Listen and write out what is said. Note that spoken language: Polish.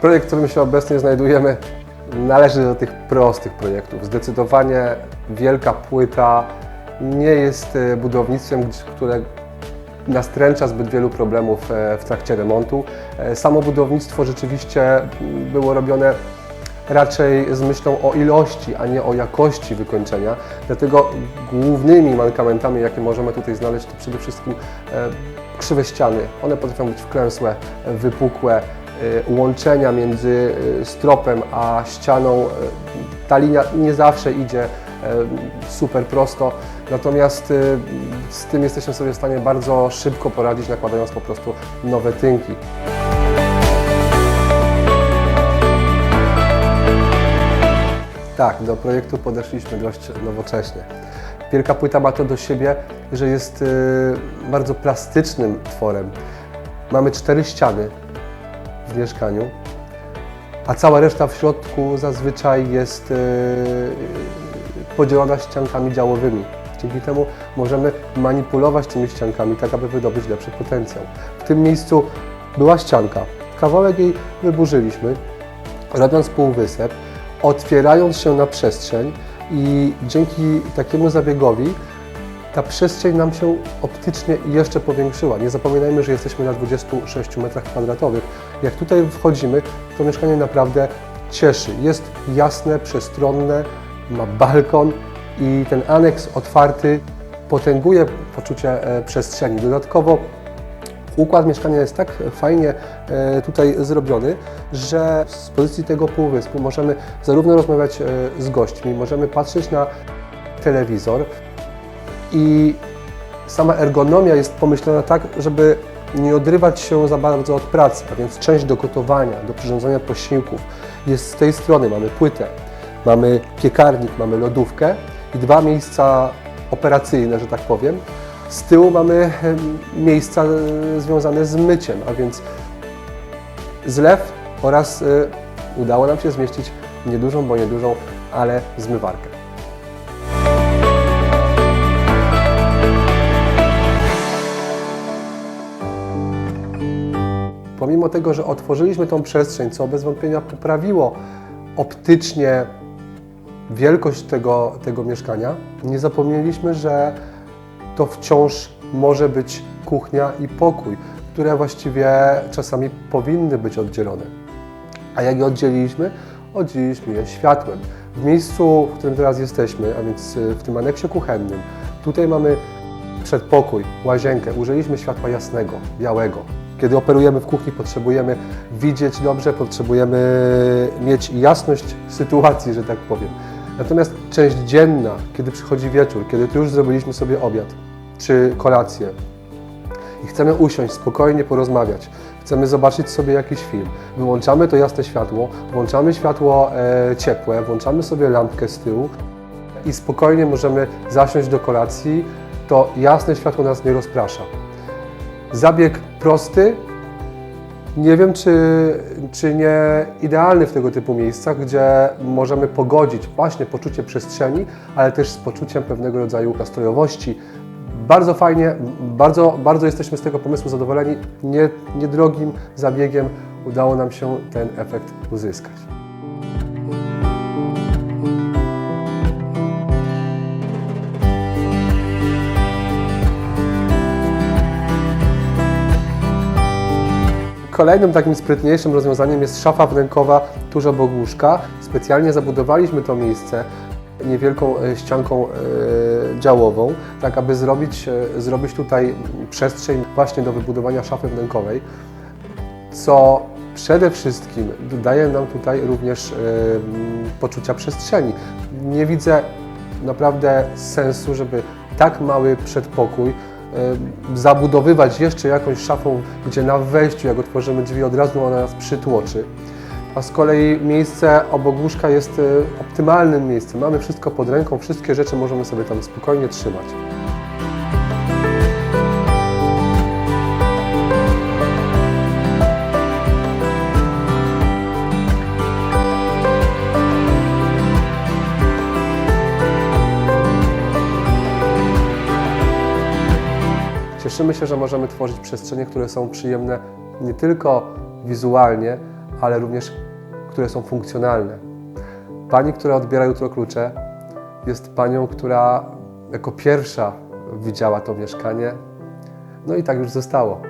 Projekt, w którym się obecnie znajdujemy, należy do tych prostych projektów. Zdecydowanie wielka płyta nie jest e, budownictwem, które nastręcza zbyt wielu problemów e, w trakcie remontu. E, Samo budownictwo rzeczywiście było robione raczej z myślą o ilości, a nie o jakości wykończenia. Dlatego głównymi mankamentami, jakie możemy tutaj znaleźć, to przede wszystkim krzywe ściany. One potrafią być wklęsłe, wypukłe, łączenia między e, stropem a ścianą. e, Ta linia nie zawsze idzie super prosto, natomiast z tym jesteśmy sobie w stanie bardzo szybko poradzić, nakładając po prostu nowe tynki. Tak, do projektu podeszliśmy dość nowocześnie. Wielka płyta ma to do siebie, że jest y, bardzo plastycznym tworem. Mamy cztery ściany w mieszkaniu, a cała reszta w środku zazwyczaj jest y, podzielona ściankami działowymi. Dzięki temu możemy manipulować tymi ściankami, tak aby wydobyć lepszy potencjał. W tym miejscu była ścianka. Kawałek jej wyburzyliśmy, robiąc półwysep, otwierając się na przestrzeń i dzięki takiemu zabiegowi ta przestrzeń nam się optycznie jeszcze powiększyła. Nie zapominajmy, że jesteśmy na 26 metrach kwadratowych. Jak tutaj wchodzimy, to mieszkanie naprawdę cieszy. Jest jasne, przestronne, ma balkon i ten aneks otwarty potęguje poczucie e, przestrzeni. Dodatkowo Układ mieszkania jest tak fajnie e, tutaj zrobiony, że z pozycji tego półwyspu możemy zarówno rozmawiać e, z gośćmi, możemy patrzeć na telewizor i sama ergonomia jest pomyślana tak, żeby nie odrywać się za bardzo od pracy, a więc część do gotowania, do przyrządzania posiłków jest z tej strony. Mamy płytę, mamy piekarnik, mamy lodówkę i dwa miejsca operacyjne, że tak powiem. Z tyłu mamy miejsca e, związane z myciem, a więc zlew oraz e, udało nam się zmieścić niedużą, bo niedużą, ale zmywarkę. Pomimo tego, że otworzyliśmy tą przestrzeń, co bez wątpienia poprawiło optycznie wielkość tego, tego mieszkania, nie zapomnieliśmy, że to wciąż może być kuchnia i pokój, które właściwie czasami powinny być oddzielone. A jak je oddzieliliśmy? Oddzieliliśmy je światłem. W miejscu, w którym teraz jesteśmy, a więc w tym aneksie kuchennym, tutaj mamy przedpokój, łazienkę. Użyliśmy światła jasnego, białego. Kiedy operujemy w kuchni, potrzebujemy widzieć dobrze, potrzebujemy mieć jasność sytuacji, że tak powiem. Natomiast część dzienna, kiedy przychodzi wieczór, kiedy tu już zrobiliśmy sobie obiad czy kolację i chcemy usiąść, spokojnie porozmawiać, chcemy zobaczyć sobie jakiś film, wyłączamy to jasne światło, włączamy światło e, ciepłe, włączamy sobie lampkę z tyłu i spokojnie możemy zasiąść do kolacji, to jasne światło nas nie rozprasza. Zabieg prosty, nie wiem, czy, czy nie idealny w tego typu miejscach, gdzie możemy pogodzić właśnie poczucie przestrzeni, ale też z poczuciem pewnego rodzaju nastrojowości. Bardzo fajnie, bardzo, bardzo jesteśmy z tego pomysłu zadowoleni. Nie, niedrogim zabiegiem udało nam się ten efekt uzyskać. Kolejnym takim sprytniejszym rozwiązaniem jest szafa wnękowa tuż obok łóżka. Specjalnie zabudowaliśmy to miejsce niewielką e, ścianką e, działową, tak aby zrobić, e, zrobić tutaj przestrzeń właśnie do wybudowania szafy wnękowej, co przede wszystkim daje nam tutaj również poczucia przestrzeni. Nie widzę naprawdę sensu, żeby tak mały przedpokój zabudowywać jeszcze jakąś szafą, gdzie na wejściu, jak otworzymy drzwi, od razu ona nas przytłoczy. A z kolei miejsce obok łóżka jest e, optymalnym miejscem. Mamy wszystko pod ręką, wszystkie rzeczy możemy sobie tam spokojnie trzymać. Cieszymy się, że możemy tworzyć przestrzenie, które są przyjemne nie tylko wizualnie, ale również które są funkcjonalne. Pani, która odbiera jutro klucze, jest panią, która jako pierwsza widziała to mieszkanie. No i tak już zostało.